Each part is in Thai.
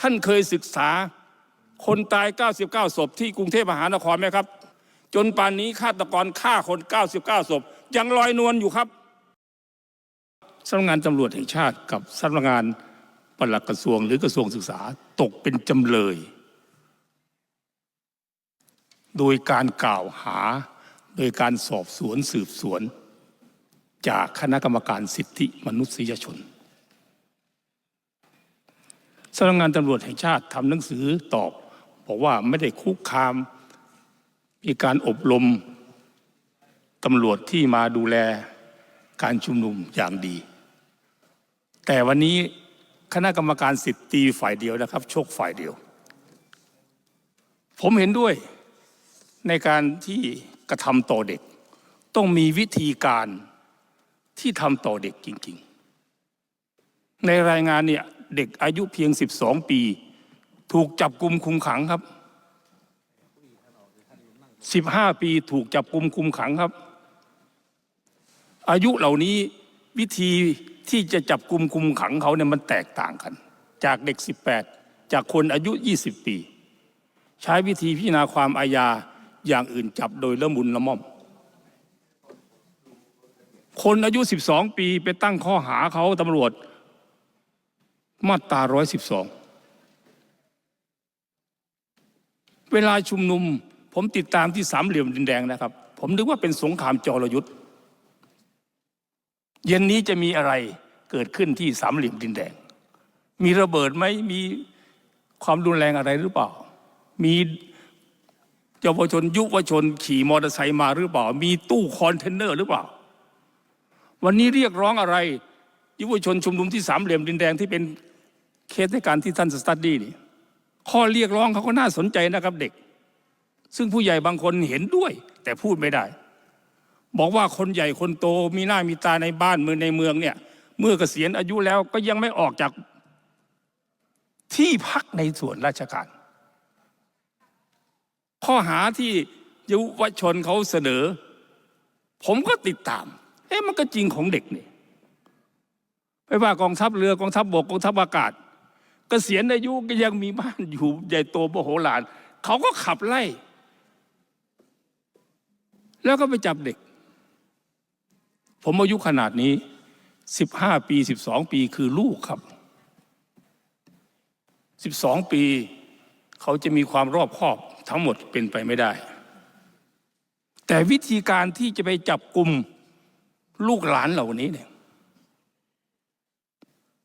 ท่านเคยศึกษาคนตาย 99 ศพที่กรุงเทพมหานครไหมครับ จนป่านนี้ฆาตกรฆ่าคน 99 ศพ ยังลอยนวลอยู่ครับสำนักงานตำรวจแห่งชาติกับสำนักงานปลัดกระทรวงหรือกระทรวงศึกษาตกเป็นจำเลย โดยการกล่าวหาโดยการสอบสวนสืบสวน จากคณะกรรมการสิทธิมนุษยชน สำนักงานตำรวจแห่งชาติทำหนังสือตอบ บอกว่าไม่ได้คุกคาม มีการอบรมตำรวจที่มาดูแลการชุมนุมอย่างดี แต่วันนี้คณะกรรมการสิทธิตีฝ่ายเดียวนะครับ โชคฝ่ายเดียว ผมเห็นด้วยในการที่กระทำต่อเด็ก ต้องมีวิธีการที่ทำต่อเด็กจริง ๆ ในรายงานเนี่ย เด็กอายุเพียง 12 ปี ถูกจับกลุ่มคุมขังครับ 15 ปีถูกจับกลุ่มคุมขังครับ อายุเหล่านี้วิธีที่จะจับกลุ่มคุมขังเขาเนี่ยมันแตกต่างกัน จากเด็ก 18 จากคนอายุ 20 ปี ใช้วิธีพิจารณาความอาญาอย่างอื่นจับโดยละมุนละม่อม คนอายุ 12 ปีไปตั้งข้อหาเขาตำรวจ มาตรา112เวลาชุมนุม ผมติดตามที่สามเหลี่ยมดินแดงนะครับ ผมนึกว่าเป็นสงครามจรยุทธ์เย็นนี้จะมีอะไรเกิดขึ้นที่สามเหลี่ยมดินแดง มีระเบิดไหมมีความรุนแรงอะไรหรือเปล่า มีเยาวชนยุวชนขี่มอเตอร์ไซค์มาหรือเปล่า มีตู้คอนเทนเนอร์หรือเปล่า วันนี้เรียกร้องอะไร ยุวชนชุมนุมที่สามเหลี่ยมดินแดงที่เป็น เคสในการที่ท่านสตัดดี้นี่ข้อเรียกร้องเขาก็น่าสนใจนะครับเด็ก ซึ่งผู้ใหญ่บางคนเห็นด้วย แต่พูดไม่ได้ บอกว่าคนใหญ่คนโตมีหน้ามีตาในบ้านเมืองในเมืองเนี่ย เมื่อเกษียณอายุแล้วก็ยังไม่ออกจากที่พักในส่วนราชการ ข้อหาที่ยุวชนเขาเสนอ ผมก็ติดตาม เอ๊ะมันก็จริงของเด็กนี่ไม่ว่ากองทัพเรือกองทัพบกกองทัพอากาศ เกษียณอายุก็ยังมีบ้านอยู่ใหญ่โตโมโหฬารเขาก็ขับไล่ แล้วก็ไปจับเด็ก ผมอายุขนาดนี้15ปี12ปีคือลูกครับ12ปี เขาจะมีความรอบคอบทั้งหมดเป็นไปไม่ได้ แต่วิธีการที่จะไปจับกลุ่มลูกหลานเหล่านี้เนี่ย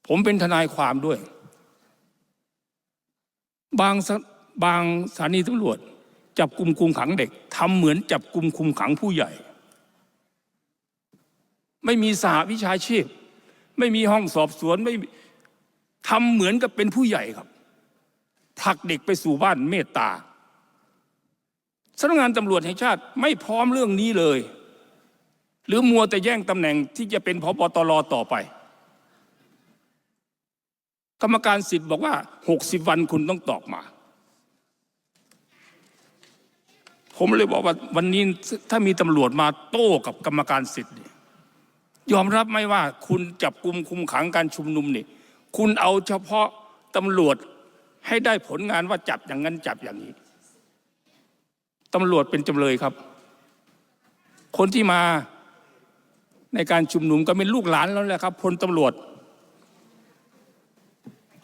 ผมเป็นทนายความด้วย บางสบางสถานีตำรวจ จับกลุ่มคุมขังเด็กทำเหมือนจับกลุ่มคุมขังผู้ใหญ่ ไม่มีสหวิชาชีพ ไม่มีห้องสอบสวนไม่ทำเหมือนกับเป็นผู้ใหญ่ครับผลักเด็กไปสู่บ้านเมตตาสำนักงานตำรวจแห่งชาติไม่พร้อมเรื่องนี้เลย หรือมัวแต่แย่งตำแหน่งที่จะเป็นพบตรต่อไป กรรมการสิทธิ์บอกว่า60วันคุณต้องตอบมา ผมเลยบอกว่าวันนี้ถ้ามีตำรวจมาโต้กับกรรมการสิทธิ์ยยอมรับไหมว่าคุณจับกลุ่มคุมขังการชุมนุมนี่ คุณเอาเฉพาะตำรวจให้ได้ผลงานว่าจับอย่างนั้นจับอย่างนี้ตำรวจเป็นจำเลยครับ คนที่มาในการชุมนุมก็เป็นลูกหลานแล้วแหละครับพลตำรวจ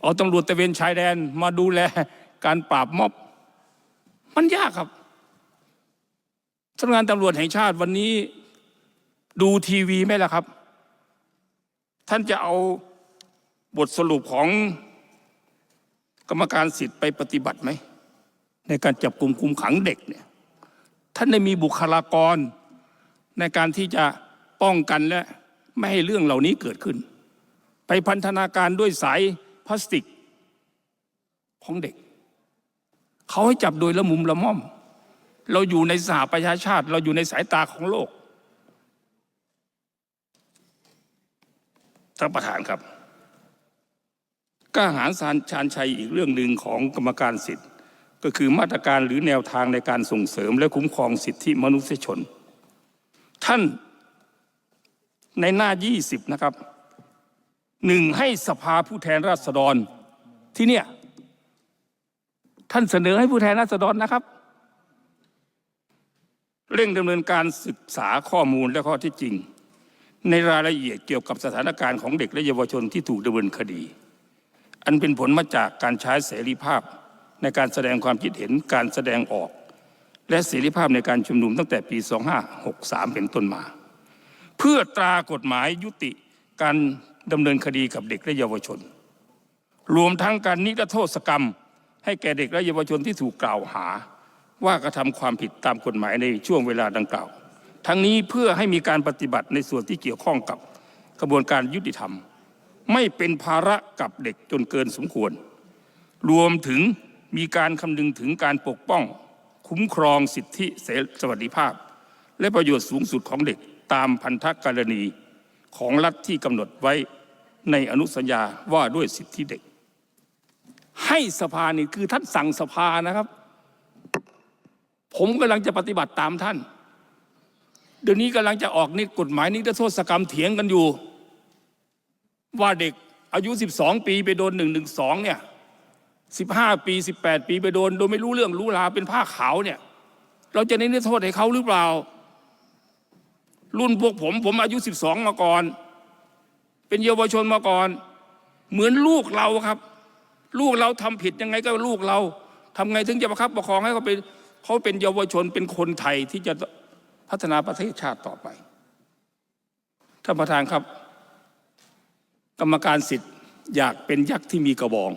เอาตำรวจตะเวนชายแดนมาดูแลการปราบม็อบ มันยากครับสำนักงานตำรวจแห่งชาติวันนี้ดูทีวีไหมล่ะครับ ท่านจะเอาบทสรุปของกรรมการสิทธิ์ไปปฏิบัติไหม ในการจับกลุ่มคุมขังเด็กเนี่ยท่านได้มีบุคลากร ในการที่จะป้องกันและไม่ให้เรื่องเหล่านี้เกิดขึ้น ไปพันธนาการด้วยสาย พลาสติกของเด็ก เขาให้จับโดยละมุมละม่อม เราอยู่ในสหประชาชาติ เราอยู่ในสายตาของโลกท่านประธานครับกล้าหารสารชาญชัยอีกเรื่องหนึ่งของกรรมการสิทธิ์ ก็คือมาตรการหรือแนวทางในการส่งเสริมและคุ้มครองสิทธิมนุษยชน ท่านในหน้า 20 นะครับ หนึ่งให้สภาผู้แทนราษฎรที่เนี่ย ท่านเสนอให้ผู้แทนราษฎรนะครับ เร่งดำเนินการศึกษาข้อมูลและข้อเที่จริง ในรายละเอียดเกี่ยวกับสถานการณ์ของเด็กและเยาวชนที่ถูกดำเนินคดี อันเป็นผลมาจากการใช้เสรีภาพในการแสดงความคิดเห็นการแสดงออก และเสรีภาพในการชุมนุมตั้งแต่ปี 2563 เป็นต้นมา เพื่อตรากฎหมายยุติการ ดำเนินคดีกับเด็กและเยาวชน รวมทั้งการนิรโทษกรรม ให้แก่เด็กและเยาวชนที่ถูกกล่าวหา ว่ากระทำความผิดตามกฎหมายในช่วงเวลาดังกล่าว ทั้งนี้เพื่อให้มีการปฏิบัติในส่วนที่เกี่ยวข้องกับกระบวนการยุติธรรม ไม่เป็นภาระกับเด็กจนเกินสมควร รวมถึงมีการคำนึงถึงการปกป้อง คุ้มครองสิทธิเสรีสวัสดิภาพ และประโยชน์สูงสุดของเด็กตามพันธกรณีของรัฐที่กำหนดไว้ ในอนุสัญญาว่าด้วยสิทธิเด็ก ให้สภานี่คือท่านสั่งสภานะครับ ผมกำลังจะปฏิบัติตามท่าน เดี๋ยวนี้กำลังจะออกนี่กฎหมายนิรโทษกรรมเถียงกันอยู่ ว่าเด็กอายุ 12 ปีไปโดน112เนี่ย15 ปี 18 ปีไปโดน โดยไม่รู้เรื่องรู้ราวเป็นผ้าขาวเนี่ย เราจะนิรโทษให้เขาหรือเปล่า รุ่นพวกผมผมอายุ 12 มาก่อน เป็นเยาวชนมาก่อน เหมือนลูกเราครับ ลูกเราทำผิดยังไงก็ลูกเราทำไงถึงจะประคับประคองให้เขาเป็นเขาเป็นเยาวชนเป็นคนไทยที่จะพัฒนาประเทศชาติต่อไปท่านประธานครับ กรรมการสิทธิ์อยากเป็นยักษ์ที่มีกระบอง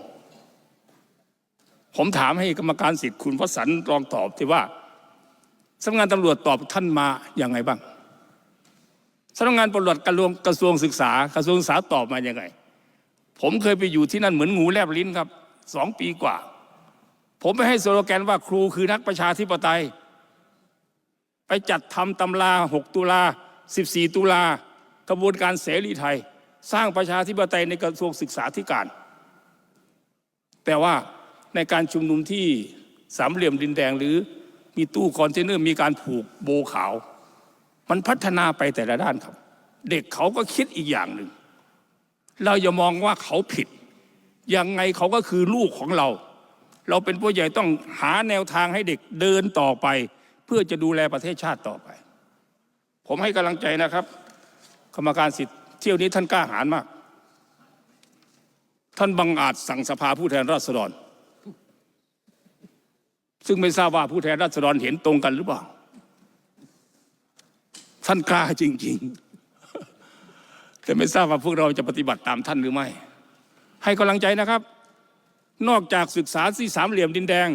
ผมถามให้กรรมการสิทธิ์คุณวสันต์ลองตอบที่ว่าสำนักงานตำรวจตอบท่านมาอย่างไงบ้าง สำนักงานตำรวจกระทรวงกระทรวงศึกษากระทรวงศึกษาตอบมาอย่างไง ผมเคยไปอยู่ที่นั่นเหมือนงูแลบลิ้นครับสองปีกว่า ผมไปให้สโลแกนว่าครูคือนักประชาธิปไตย ไปจัดทำตำรา 6 ตุลา 14 ตุลากระบวนการเสรีไทย สร้างประชาธิปไตยในกระทรวงศึกษาธิการ แต่ว่าในการชุมนุมที่สามเหลี่ยมดินแดงหรือมีตู้คอนเทนเนอร์มีการผูกโบขาว มันพัฒนาไปแต่ละด้านครับ เด็กเขาก็คิดอีกอย่างหนึ่ง เราอย่ามองว่าเขาผิด ยังไงเขาก็คือลูกของเรา เราเป็นผู้ใหญ่ต้องหาแนวทางให้เด็กเดินต่อไป เพื่อจะดูแลประเทศชาติต่อไป ผมให้กำลังใจนะครับกรรมการสิทธิ์เที่ยวนี้ท่านกล้าหาญมาก ท่านบังอาจสั่งสภาผู้แทนราษฎร ซึ่งไม่ทราบว่าผู้แทนราษฎรเห็นตรงกันหรือเปล่า ท่านกล้าจริง ๆ แต่ไม่ทราบว่าพวกเราจะปฏิบัติตามท่านหรือไม่ ให้กำลังใจนะครับ นอกจากศึกษาที่สามเหลี่ยมดินแดง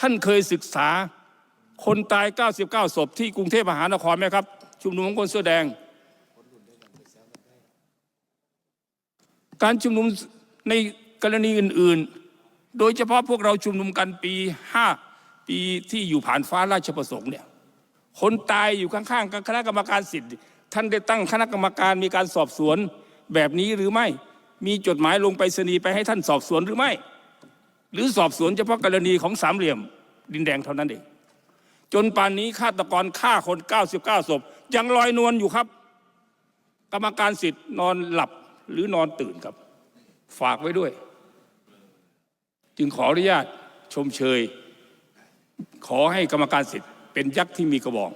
ท่านเคยศึกษาคนตาย 99 ศพที่กรุงเทพมหานครไหมครับ ชุมนุมของคนเสื้อแดง การชุมนุมในกรณีอื่น ๆ โดยเฉพาะพวกเราชุมนุมกันปี 5 ปีที่อยู่ผ่านฟ้าราชประสงค์เนี่ย คนตายอยู่ข้างๆกับคณะกรรมการสิทธิ์ ท่านได้ตั้งคณะกรรมการมีการสอบสวนแบบนี้หรือไม่ มีจดหมายลงไปสนีไปให้ท่านสอบสวนหรือไม่ หรือสอบสวนเฉพาะกรณีของสามเหลี่ยมดินแดงเท่านั้นเอง จนป่านนี้ฆาตกรฆ่าคน 99ศพยังลอยนวลอยู่ครับ กรรมการสิทธิ์นอนหลับหรือนอนตื่นครับ ฝากไว้ด้วย จึงขออนุญาตชมเชย ขอให้กรรมการสิทธิ์ เป็นยักษ์ที่มีกระบอก